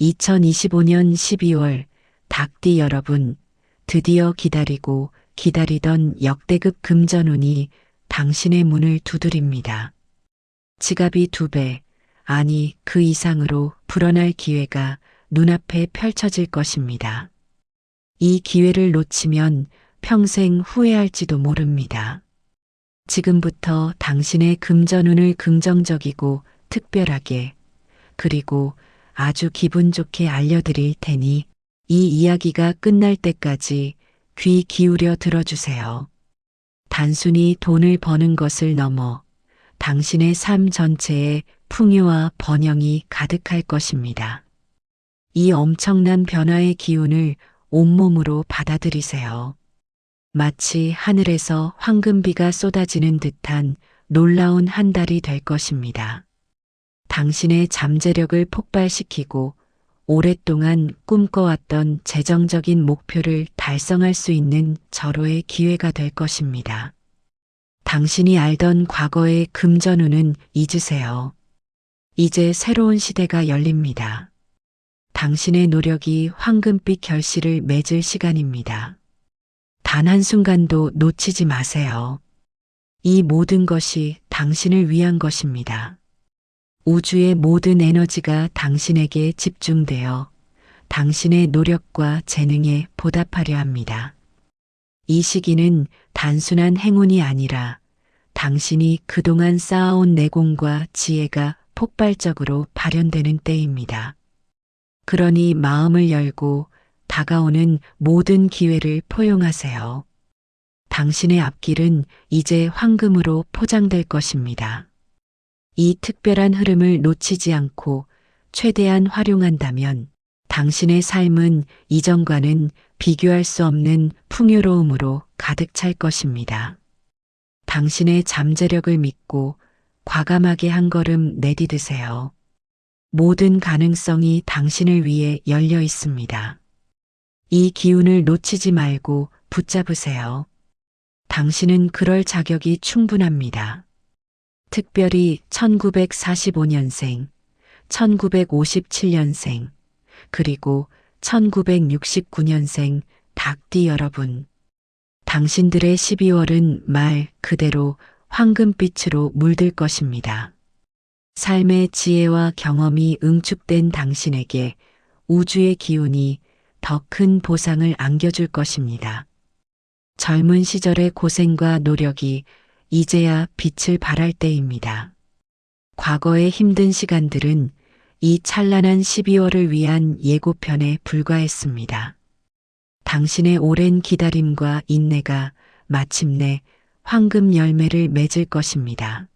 2025년 12월 닭띠 여러분, 드디어 기다리고 기다리던 역대급 금전운이 당신의 문을 두드립니다. 지갑이 두 배, 아니 그 이상으로 불어날 기회가 눈앞에 펼쳐질 것입니다. 이 기회를 놓치면 평생 후회할지도 모릅니다. 지금부터 당신의 금전운을 긍정적이고 특별하게 그리고 아주 기분 좋게 알려드릴 테니 이 이야기가 끝날 때까지 귀 기울여 들어주세요. 단순히 돈을 버는 것을 넘어 당신의 삶 전체에 풍요와 번영이 가득할 것입니다. 이 엄청난 변화의 기운을 온몸으로 받아들이세요. 마치 하늘에서 황금비가 쏟아지는 듯한 놀라운 한 달이 될 것입니다. 당신의 잠재력을 폭발시키고 오랫동안 꿈꿔왔던 재정적인 목표를 달성할 수 있는 절호의 기회가 될 것입니다. 당신이 알던 과거의 금전운은 잊으세요. 이제 새로운 시대가 열립니다. 당신의 노력이 황금빛 결실을 맺을 시간입니다. 단 한순간도 놓치지 마세요. 이 모든 것이 당신을 위한 것입니다. 우주의 모든 에너지가 당신에게 집중되어 당신의 노력과 재능에 보답하려 합니다. 이 시기는 단순한 행운이 아니라 당신이 그동안 쌓아온 내공과 지혜가 폭발적으로 발현되는 때입니다. 그러니 마음을 열고 다가오는 모든 기회를 포용하세요. 당신의 앞길은 이제 황금으로 포장될 것입니다. 이 특별한 흐름을 놓치지 않고 최대한 활용한다면 당신의 삶은 이전과는 비교할 수 없는 풍요로움으로 가득 찰 것입니다. 당신의 잠재력을 믿고 과감하게 한 걸음 내디드세요. 모든 가능성이 당신을 위해 열려 있습니다. 이 기운을 놓치지 말고 붙잡으세요. 당신은 그럴 자격이 충분합니다. 특별히 1945년생, 1957년생, 그리고 1969년생 닭띠 여러분. 당신들의 12월은 말 그대로 황금빛으로 물들 것입니다. 삶의 지혜와 경험이 응축된 당신에게 우주의 기운이 더 큰 보상을 안겨줄 것입니다. 젊은 시절의 고생과 노력이 이제야 빛을 발할 때입니다. 과거의 힘든 시간들은 이 찬란한 12월을 위한 예고편에 불과했습니다. 당신의 오랜 기다림과 인내가 마침내 황금 열매를 맺을 것입니다.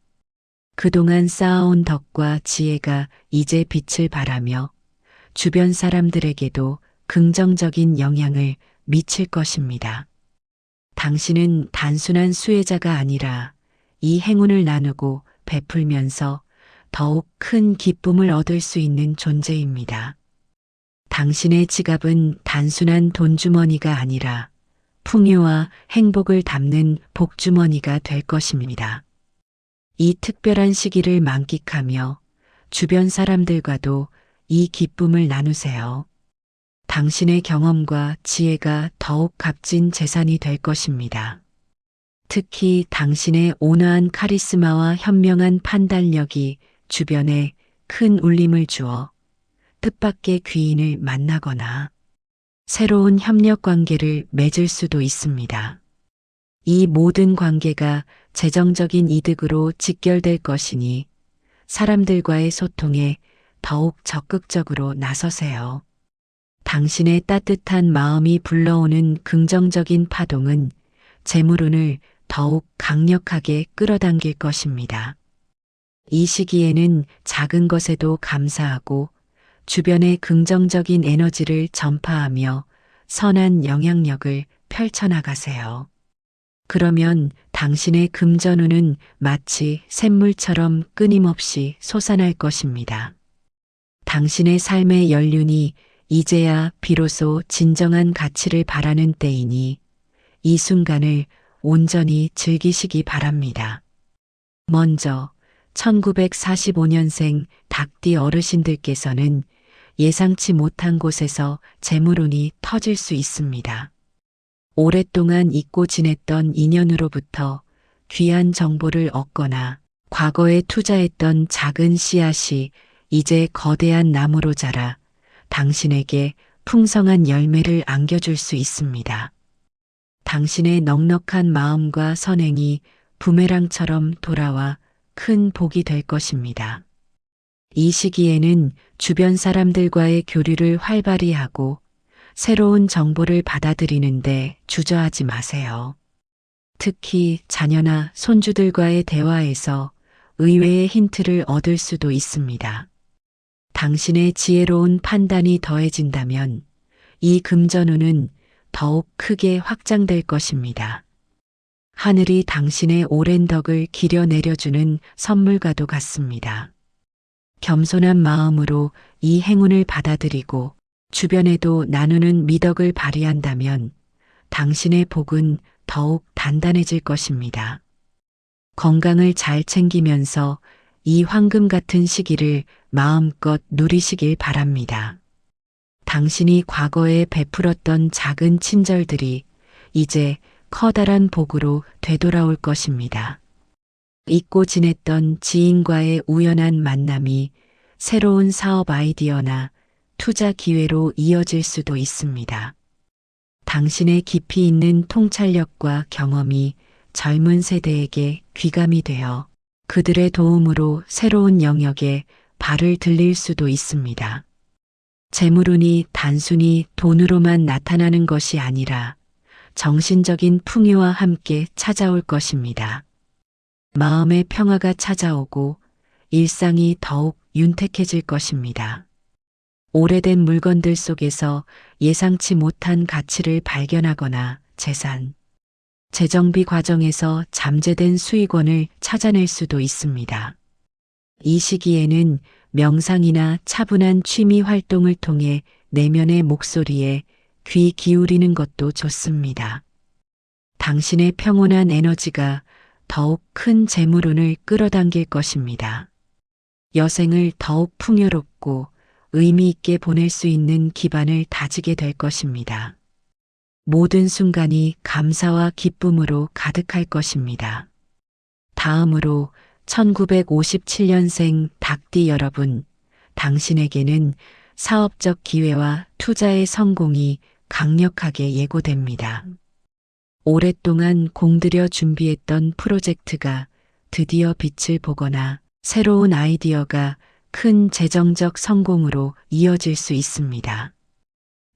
그동안 쌓아온 덕과 지혜가 이제 빛을 발하며 주변 사람들에게도 긍정적인 영향을 미칠 것입니다. 당신은 단순한 수혜자가 아니라 이 행운을 나누고 베풀면서 더욱 큰 기쁨을 얻을 수 있는 존재입니다. 당신의 지갑은 단순한 돈주머니가 아니라 풍요와 행복을 담는 복주머니가 될 것입니다. 이 특별한 시기를 만끽하며 주변 사람들과도 이 기쁨을 나누세요. 당신의 경험과 지혜가 더욱 값진 재산이 될 것입니다. 특히 당신의 온화한 카리스마와 현명한 판단력이 주변에 큰 울림을 주어 뜻밖의 귀인을 만나거나 새로운 협력 관계를 맺을 수도 있습니다. 이 모든 관계가 재정적인 이득으로 직결될 것이니 사람들과의 소통에 더욱 적극적으로 나서세요. 당신의 따뜻한 마음이 불러오는 긍정적인 파동은 재물운을 더욱 강력하게 끌어당길 것입니다. 이 시기에는 작은 것에도 감사하고 주변의 긍정적인 에너지를 전파하며 선한 영향력을 펼쳐나가세요. 그러면 당신의 금전운은 마치 샘물처럼 끊임없이 솟아날 것입니다. 당신의 삶의 연륜이 이제야 비로소 진정한 가치를 바라는 때이니 이 순간을 온전히 즐기시기 바랍니다. 먼저 1945년생 닭띠 어르신들께서는 예상치 못한 곳에서 재물운이 터질 수 있습니다. 오랫동안 잊고 지냈던 인연으로부터 귀한 정보를 얻거나 과거에 투자했던 작은 씨앗이 이제 거대한 나무로 자라 당신에게 풍성한 열매를 안겨줄 수 있습니다. 당신의 넉넉한 마음과 선행이 부메랑처럼 돌아와 큰 복이 될 것입니다. 이 시기에는 주변 사람들과의 교류를 활발히 하고 새로운 정보를 받아들이는데 주저하지 마세요. 특히 자녀나 손주들과의 대화에서 의외의 힌트를 얻을 수도 있습니다. 당신의 지혜로운 판단이 더해진다면 이 금전운은 더욱 크게 확장될 것입니다. 하늘이 당신의 오랜 덕을 기려 내려주는 선물과도 같습니다. 겸손한 마음으로 이 행운을 받아들이고 주변에도 나누는 미덕을 발휘한다면 당신의 복은 더욱 단단해질 것입니다. 건강을 잘 챙기면서 이 황금 같은 시기를 마음껏 누리시길 바랍니다. 당신이 과거에 베풀었던 작은 친절들이 이제 커다란 복으로 되돌아올 것입니다. 잊고 지냈던 지인과의 우연한 만남이 새로운 사업 아이디어나 투자 기회로 이어질 수도 있습니다. 당신의 깊이 있는 통찰력과 경험이 젊은 세대에게 귀감이 되어 그들의 도움으로 새로운 영역에 발을 들릴 수도 있습니다. 재물운이 단순히 돈으로만 나타나는 것이 아니라 정신적인 풍요와 함께 찾아올 것입니다. 마음의 평화가 찾아오고 일상이 더욱 윤택해질 것입니다. 오래된 물건들 속에서 예상치 못한 가치를 발견하거나 재산, 재정비 과정에서 잠재된 수익원을 찾아낼 수도 있습니다. 이 시기에는 명상이나 차분한 취미 활동을 통해 내면의 목소리에 귀 기울이는 것도 좋습니다. 당신의 평온한 에너지가 더욱 큰 재물운을 끌어당길 것입니다. 여생을 더욱 풍요롭고 의미 있게 보낼 수 있는 기반을 다지게 될 것입니다. 모든 순간이 감사와 기쁨으로 가득할 것입니다. 다음으로 1957년생 닭띠 여러분, 당신에게는 사업적 기회와 투자의 성공이 강력하게 예고됩니다. 오랫동안 공들여 준비했던 프로젝트가 드디어 빛을 보거나 새로운 아이디어가 큰 재정적 성공으로 이어질 수 있습니다.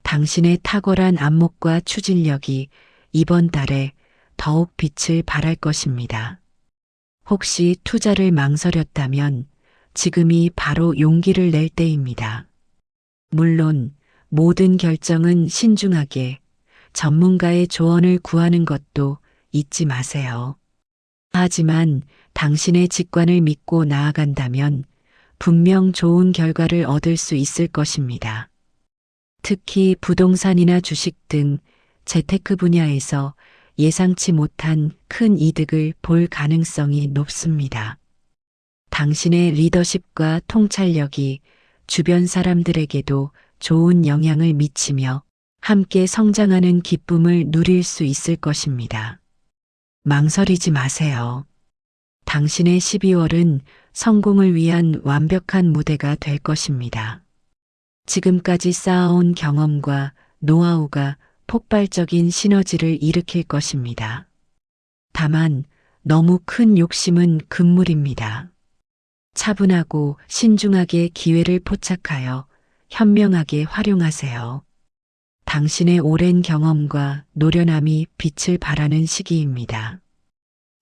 당신의 탁월한 안목과 추진력이 이번 달에 더욱 빛을 발할 것입니다. 혹시 투자를 망설였다면 지금이 바로 용기를 낼 때입니다. 물론 모든 결정은 신중하게 전문가의 조언을 구하는 것도 잊지 마세요. 하지만 당신의 직관을 믿고 나아간다면 분명 좋은 결과를 얻을 수 있을 것입니다. 특히 부동산이나 주식 등 재테크 분야에서 예상치 못한 큰 이득을 볼 가능성이 높습니다. 당신의 리더십과 통찰력이 주변 사람들에게도 좋은 영향을 미치며 함께 성장하는 기쁨을 누릴 수 있을 것입니다. 망설이지 마세요. 당신의 12월은 성공을 위한 완벽한 무대가 될 것입니다. 지금까지 쌓아온 경험과 노하우가 폭발적인 시너지를 일으킬 것입니다. 다만 너무 큰 욕심은 금물입니다. 차분하고 신중하게 기회를 포착하여 현명하게 활용하세요. 당신의 오랜 경험과 노련함이 빛을 발하는 시기입니다.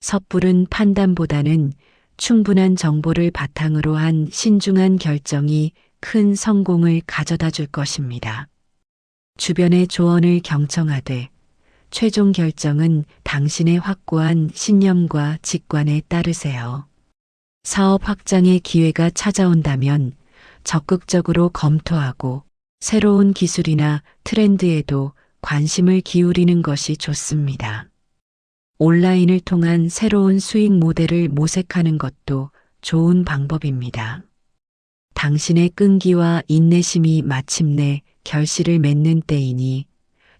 섣부른 판단보다는 충분한 정보를 바탕으로 한 신중한 결정이 큰 성공을 가져다 줄 것입니다. 주변의 조언을 경청하되 최종 결정은 당신의 확고한 신념과 직관에 따르세요. 사업 확장의 기회가 찾아온다면 적극적으로 검토하고 새로운 기술이나 트렌드에도 관심을 기울이는 것이 좋습니다. 온라인을 통한 새로운 수익 모델을 모색하는 것도 좋은 방법입니다. 당신의 끈기와 인내심이 마침내 결실을 맺는 때이니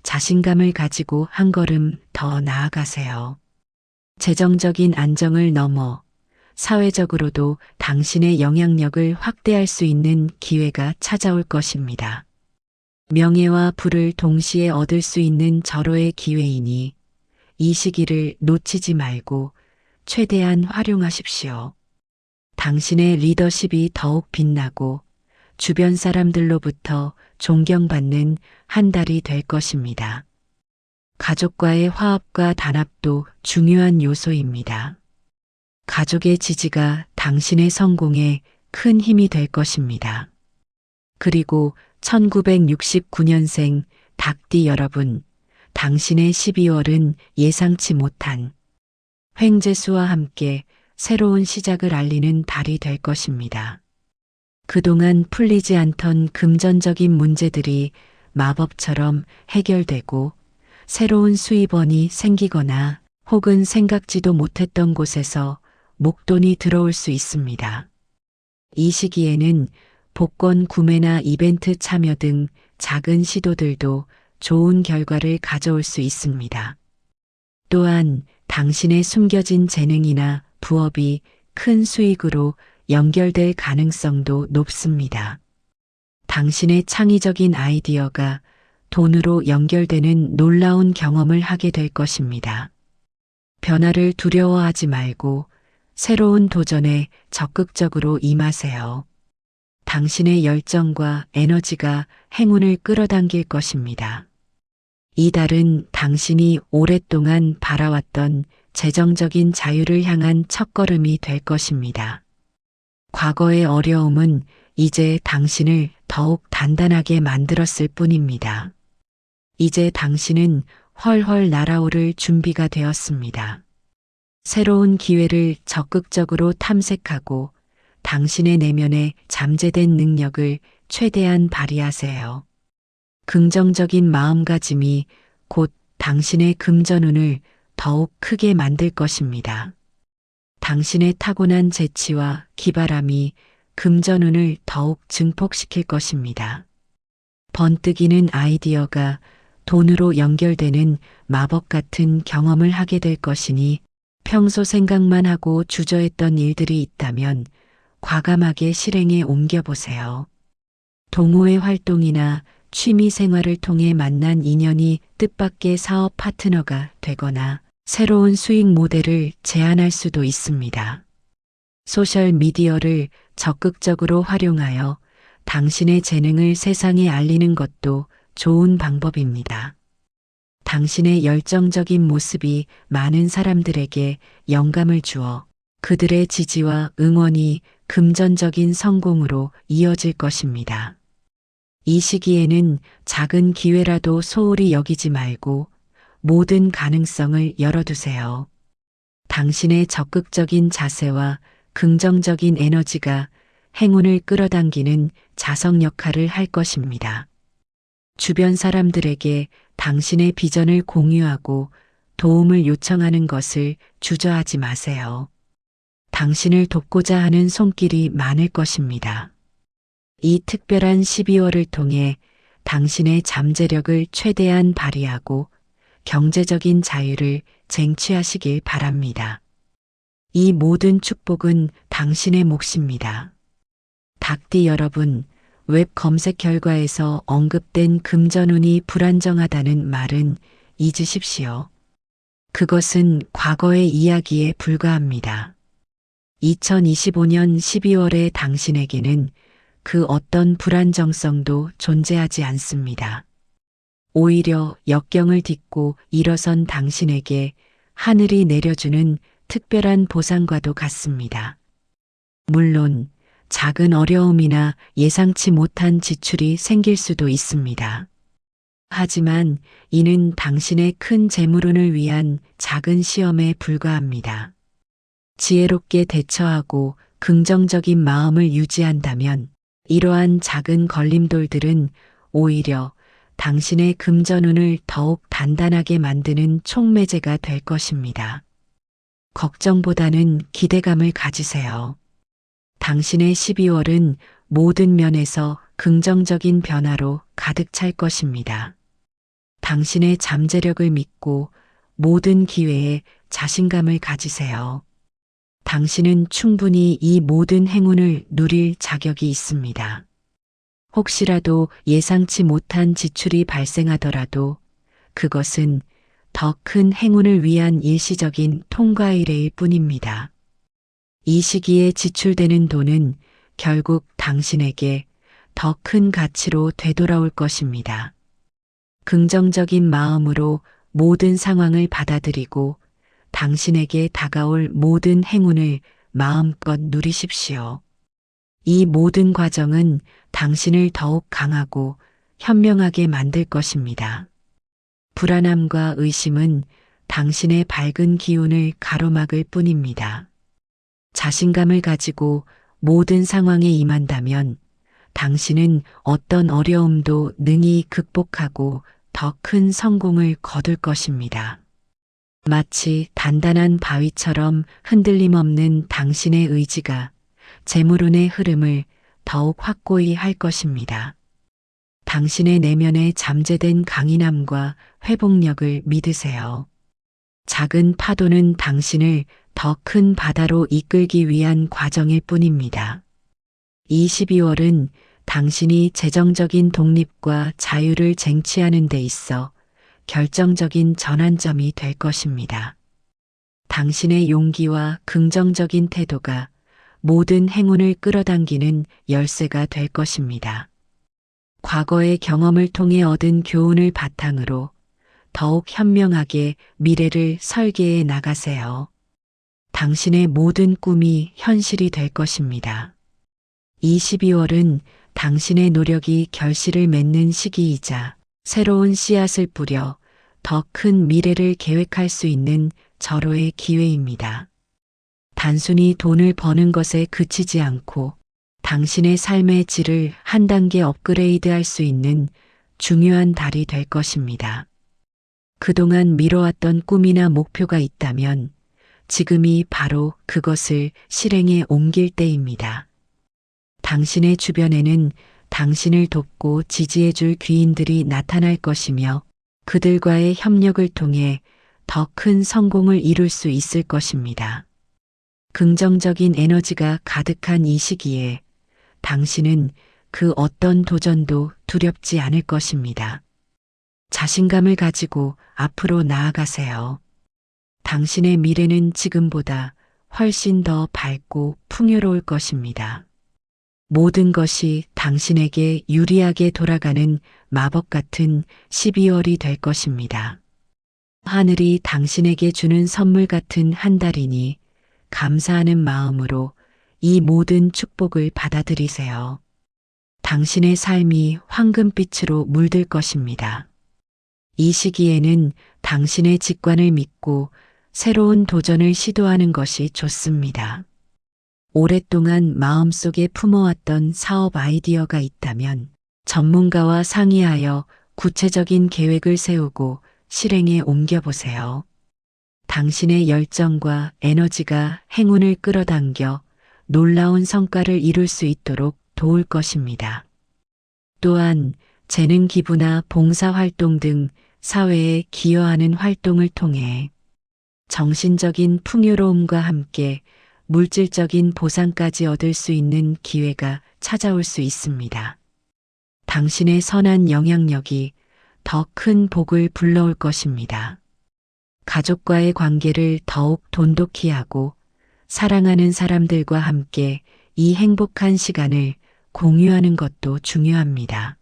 자신감을 가지고 한 걸음 더 나아가세요. 재정적인 안정을 넘어 사회적으로도 당신의 영향력을 확대할 수 있는 기회가 찾아올 것입니다. 명예와 부를 동시에 얻을 수 있는 절호의 기회이니 이 시기를 놓치지 말고 최대한 활용하십시오. 당신의 리더십이 더욱 빛나고 주변 사람들로부터 존경받는 한 달이 될 것입니다. 가족과의 화합과 단합도 중요한 요소입니다. 가족의 지지가 당신의 성공에 큰 힘이 될 것입니다. 그리고 1969년생 닭띠 여러분, 당신의 12월은 예상치 못한 횡재수와 함께 새로운 시작을 알리는 달이 될 것입니다. 그동안 풀리지 않던 금전적인 문제들이 마법처럼 해결되고 새로운 수입원이 생기거나 혹은 생각지도 못했던 곳에서 목돈이 들어올 수 있습니다. 이 시기에는 복권 구매나 이벤트 참여 등 작은 시도들도 좋은 결과를 가져올 수 있습니다. 또한 당신의 숨겨진 재능이나 부업이 큰 수익으로 연결될 가능성도 높습니다. 당신의 창의적인 아이디어가 돈으로 연결되는 놀라운 경험을 하게 될 것입니다. 변화를 두려워하지 말고 새로운 도전에 적극적으로 임하세요. 당신의 열정과 에너지가 행운을 끌어당길 것입니다. 이 달은 당신이 오랫동안 바라왔던 재정적인 자유를 향한 첫걸음이 될 것입니다. 과거의 어려움은 이제 당신을 더욱 단단하게 만들었을 뿐입니다. 이제 당신은 훨훨 날아오를 준비가 되었습니다. 새로운 기회를 적극적으로 탐색하고 당신의 내면에 잠재된 능력을 최대한 발휘하세요. 긍정적인 마음가짐이 곧 당신의 금전운을 더욱 크게 만들 것입니다. 당신의 타고난 재치와 기발함이 금전운을 더욱 증폭시킬 것입니다. 번뜩이는 아이디어가 돈으로 연결되는 마법 같은 경험을 하게 될 것이니 평소 생각만 하고 주저했던 일들이 있다면 과감하게 실행에 옮겨보세요. 동호회 활동이나 취미 생활을 통해 만난 인연이 뜻밖의 사업 파트너가 되거나 새로운 수익 모델을 제안할 수도 있습니다. 소셜 미디어를 적극적으로 활용하여 당신의 재능을 세상에 알리는 것도 좋은 방법입니다. 당신의 열정적인 모습이 많은 사람들에게 영감을 주어 그들의 지지와 응원이 금전적인 성공으로 이어질 것입니다. 이 시기에는 작은 기회라도 소홀히 여기지 말고 모든 가능성을 열어두세요. 당신의 적극적인 자세와 긍정적인 에너지가 행운을 끌어당기는 자석 역할을 할 것입니다. 주변 사람들에게 당신의 비전을 공유하고 도움을 요청하는 것을 주저하지 마세요. 당신을 돕고자 하는 손길이 많을 것입니다. 이 특별한 12월을 통해 당신의 잠재력을 최대한 발휘하고 경제적인 자유를 쟁취하시길 바랍니다. 이 모든 축복은 당신의 몫입니다. 닭띠 여러분, 웹 검색 결과에서 언급된 금전운이 불안정하다는 말은 잊으십시오. 그것은 과거의 이야기에 불과합니다. 2025년 12월에 당신에게는 그 어떤 불안정성도 존재하지 않습니다. 오히려 역경을 딛고 일어선 당신에게 하늘이 내려주는 특별한 보상과도 같습니다. 물론 작은 어려움이나 예상치 못한 지출이 생길 수도 있습니다. 하지만 이는 당신의 큰 재물운을 위한 작은 시험에 불과합니다. 지혜롭게 대처하고 긍정적인 마음을 유지한다면 이러한 작은 걸림돌들은 오히려 당신의 금전운을 더욱 단단하게 만드는 촉매제가 될 것입니다. 걱정보다는 기대감을 가지세요. 당신의 12월은 모든 면에서 긍정적인 변화로 가득 찰 것입니다. 당신의 잠재력을 믿고 모든 기회에 자신감을 가지세요. 당신은 충분히 이 모든 행운을 누릴 자격이 있습니다. 혹시라도 예상치 못한 지출이 발생하더라도 그것은 더 큰 행운을 위한 일시적인 통과 의례일 뿐입니다. 이 시기에 지출되는 돈은 결국 당신에게 더 큰 가치로 되돌아올 것입니다. 긍정적인 마음으로 모든 상황을 받아들이고 당신에게 다가올 모든 행운을 마음껏 누리십시오. 이 모든 과정은 당신을 더욱 강하고 현명하게 만들 것입니다. 불안함과 의심은 당신의 밝은 기운을 가로막을 뿐입니다. 자신감을 가지고 모든 상황에 임한다면 당신은 어떤 어려움도 능히 극복하고 더 큰 성공을 거둘 것입니다. 마치 단단한 바위처럼 흔들림 없는 당신의 의지가 재물운의 흐름을 더욱 확고히 할 것입니다. 당신의 내면에 잠재된 강인함과 회복력을 믿으세요. 작은 파도는 당신을 더 큰 바다로 이끌기 위한 과정일 뿐입니다. 이 12월은 당신이 재정적인 독립과 자유를 쟁취하는 데 있어 결정적인 전환점이 될 것입니다. 당신의 용기와 긍정적인 태도가 모든 행운을 끌어당기는 열쇠가 될 것입니다. 과거의 경험을 통해 얻은 교훈을 바탕으로 더욱 현명하게 미래를 설계해 나가세요. 당신의 모든 꿈이 현실이 될 것입니다. 이 12월은 당신의 노력이 결실을 맺는 시기이자 새로운 씨앗을 뿌려 더 큰 미래를 계획할 수 있는 절호의 기회입니다. 단순히 돈을 버는 것에 그치지 않고 당신의 삶의 질을 한 단계 업그레이드 할 수 있는 중요한 달이 될 것입니다. 그동안 미뤄왔던 꿈이나 목표가 있다면 지금이 바로 그것을 실행에 옮길 때입니다. 당신의 주변에는 당신을 돕고 지지해줄 귀인들이 나타날 것이며 그들과의 협력을 통해 더 큰 성공을 이룰 수 있을 것입니다. 긍정적인 에너지가 가득한 이 시기에 당신은 그 어떤 도전도 두렵지 않을 것입니다. 자신감을 가지고 앞으로 나아가세요. 당신의 미래는 지금보다 훨씬 더 밝고 풍요로울 것입니다. 모든 것이 당신에게 유리하게 돌아가는 마법 같은 12월이 될 것입니다. 하늘이 당신에게 주는 선물 같은 한 달이니 감사하는 마음으로 이 모든 축복을 받아들이세요. 당신의 삶이 황금빛으로 물들 것입니다. 이 시기에는 당신의 직관을 믿고 새로운 도전을 시도하는 것이 좋습니다. 오랫동안 마음속에 품어왔던 사업 아이디어가 있다면 전문가와 상의하여 구체적인 계획을 세우고 실행에 옮겨보세요. 당신의 열정과 에너지가 행운을 끌어당겨 놀라운 성과를 이룰 수 있도록 도울 것입니다. 또한 재능 기부나 봉사 활동 등 사회에 기여하는 활동을 통해 정신적인 풍요로움과 함께 물질적인 보상까지 얻을 수 있는 기회가 찾아올 수 있습니다. 당신의 선한 영향력이 더 큰 복을 불러올 것입니다. 가족과의 관계를 더욱 돈독히 하고 사랑하는 사람들과 함께 이 행복한 시간을 공유하는 것도 중요합니다.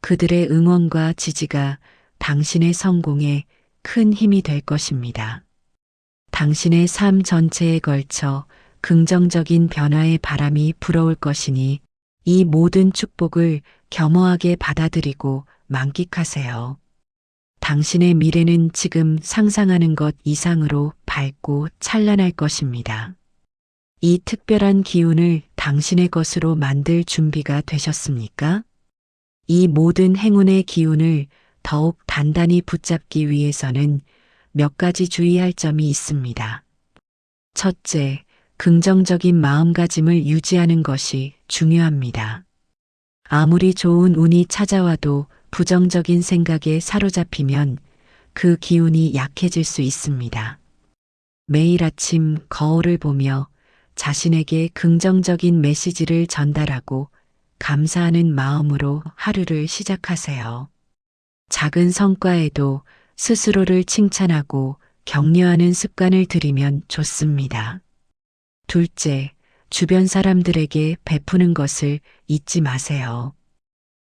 그들의 응원과 지지가 당신의 성공에 큰 힘이 될 것입니다. 당신의 삶 전체에 걸쳐 긍정적인 변화의 바람이 불어올 것이니 이 모든 축복을 겸허하게 받아들이고 만끽하세요. 당신의 미래는 지금 상상하는 것 이상으로 밝고 찬란할 것입니다. 이 특별한 기운을 당신의 것으로 만들 준비가 되셨습니까? 이 모든 행운의 기운을 더욱 단단히 붙잡기 위해서는 몇 가지 주의할 점이 있습니다. 첫째, 긍정적인 마음가짐을 유지하는 것이 중요합니다. 아무리 좋은 운이 찾아와도 부정적인 생각에 사로잡히면 그 기운이 약해질 수 있습니다. 매일 아침 거울을 보며 자신에게 긍정적인 메시지를 전달하고 감사하는 마음으로 하루를 시작하세요. 작은 성과에도 스스로를 칭찬하고 격려하는 습관을 들이면 좋습니다. 둘째, 주변 사람들에게 베푸는 것을 잊지 마세요.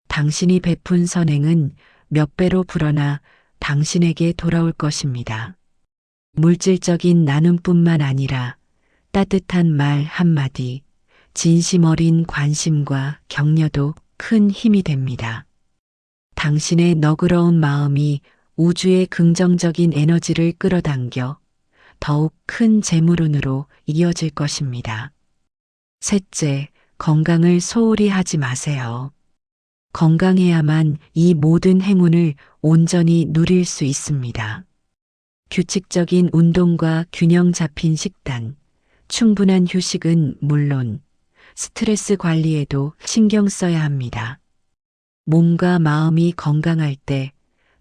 당신이 베푼 선행은 몇 배로 불어나 당신에게 돌아올 것입니다. 물질적인 나눔뿐만 아니라 따뜻한 말 한마디, 진심 어린 관심과 격려도 큰 힘이 됩니다. 당신의 너그러운 마음이 우주의 긍정적인 에너지를 끌어당겨 더욱 큰 재물운으로 이어질 것입니다. 셋째, 건강을 소홀히 하지 마세요. 건강해야만 이 모든 행운을 온전히 누릴 수 있습니다. 규칙적인 운동과 균형 잡힌 식단, 충분한 휴식은 물론 스트레스 관리에도 신경 써야 합니다. 몸과 마음이 건강할 때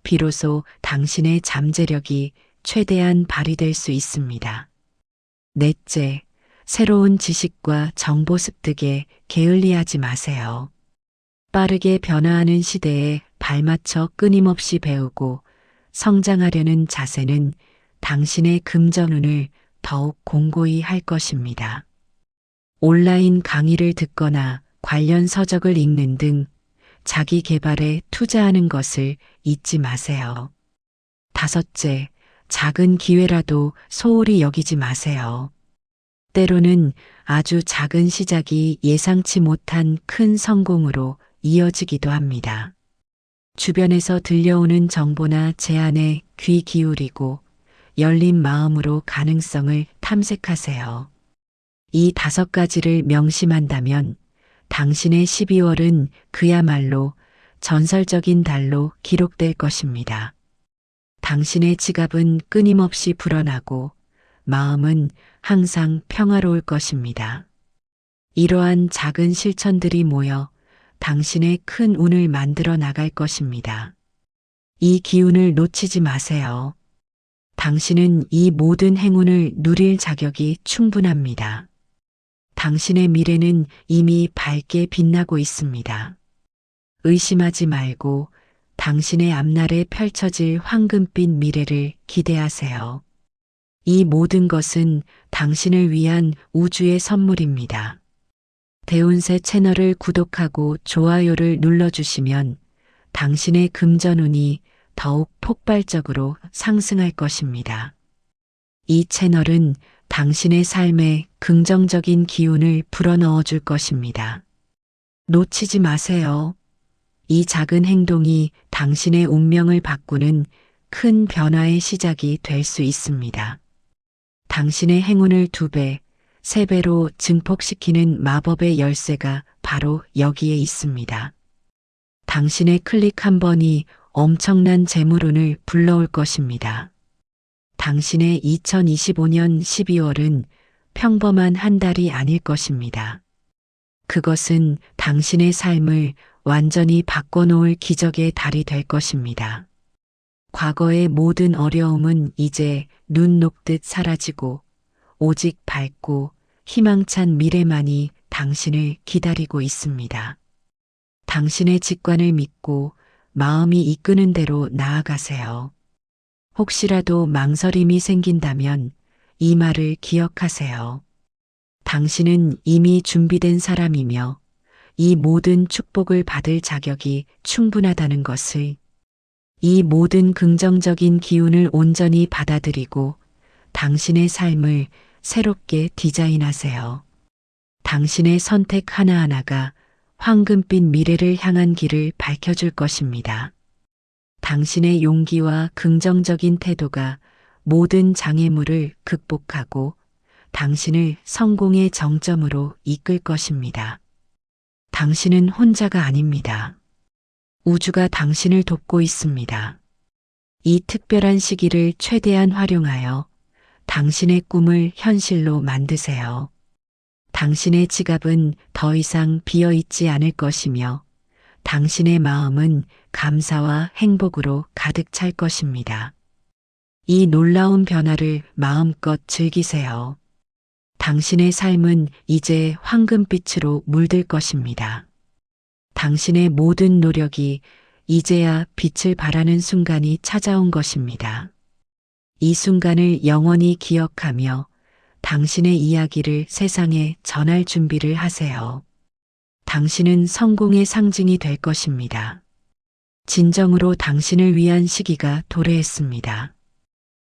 비로소 당신의 잠재력이 최대한 발휘될 수 있습니다. 넷째, 새로운 지식과 정보 습득에 게을리하지 마세요. 빠르게 변화하는 시대에 발맞춰 끊임없이 배우고 성장하려는 자세는 당신의 금전운을 더욱 공고히 할 것입니다. 온라인 강의를 듣거나 관련 서적을 읽는 등 자기 개발에 투자하는 것을 잊지 마세요. 다섯째, 작은 기회라도 소홀히 여기지 마세요. 때로는 아주 작은 시작이 예상치 못한 큰 성공으로 이어지기도 합니다. 주변에서 들려오는 정보나 제안에 귀 기울이고 열린 마음으로 가능성을 탐색하세요. 이 다섯 가지를 명심한다면 당신의 12월은 그야말로 전설적인 달로 기록될 것입니다. 당신의 지갑은 끊임없이 불어나고 마음은 항상 평화로울 것입니다. 이러한 작은 실천들이 모여 당신의 큰 운을 만들어 나갈 것입니다. 이 기운을 놓치지 마세요. 당신은 이 모든 행운을 누릴 자격이 충분합니다. 당신의 미래는 이미 밝게 빛나고 있습니다. 의심하지 말고 당신의 앞날에 펼쳐질 황금빛 미래를 기대하세요. 이 모든 것은 당신을 위한 우주의 선물입니다. 대운세 채널을 구독하고 좋아요를 눌러주시면 당신의 금전운이 더욱 폭발적으로 상승할 것입니다. 이 채널은 당신의 삶에 긍정적인 기운을 불어넣어 줄 것입니다. 놓치지 마세요. 이 작은 행동이 당신의 운명을 바꾸는 큰 변화의 시작이 될 수 있습니다. 당신의 행운을 두 배, 세 배로 증폭시키는 마법의 열쇠가 바로 여기에 있습니다. 당신의 클릭 한 번이 엄청난 재물운을 불러올 것입니다. 당신의 2025년 12월은 평범한 한 달이 아닐 것입니다. 그것은 당신의 삶을 완전히 바꿔놓을 기적의 달이 될 것입니다. 과거의 모든 어려움은 이제 눈 녹듯 사라지고 오직 밝고 희망찬 미래만이 당신을 기다리고 있습니다. 당신의 직관을 믿고 마음이 이끄는 대로 나아가세요. 혹시라도 망설임이 생긴다면 이 말을 기억하세요. 당신은 이미 준비된 사람이며 이 모든 축복을 받을 자격이 충분하다는 것을 이 모든 긍정적인 기운을 온전히 받아들이고 당신의 삶을 새롭게 디자인하세요. 당신의 선택 하나하나가 황금빛 미래를 향한 길을 밝혀줄 것입니다. 당신의 용기와 긍정적인 태도가 모든 장애물을 극복하고 당신을 성공의 정점으로 이끌 것입니다. 당신은 혼자가 아닙니다. 우주가 당신을 돕고 있습니다. 이 특별한 시기를 최대한 활용하여 당신의 꿈을 현실로 만드세요. 당신의 지갑은 더 이상 비어 있지 않을 것이며 당신의 마음은 감사와 행복으로 가득 찰 것입니다. 이 놀라운 변화를 마음껏 즐기세요. 당신의 삶은 이제 황금빛으로 물들 것입니다. 당신의 모든 노력이 이제야 빛을 발하는 순간이 찾아온 것입니다. 이 순간을 영원히 기억하며 당신의 이야기를 세상에 전할 준비를 하세요. 당신은 성공의 상징이 될 것입니다. 진정으로 당신을 위한 시기가 도래했습니다.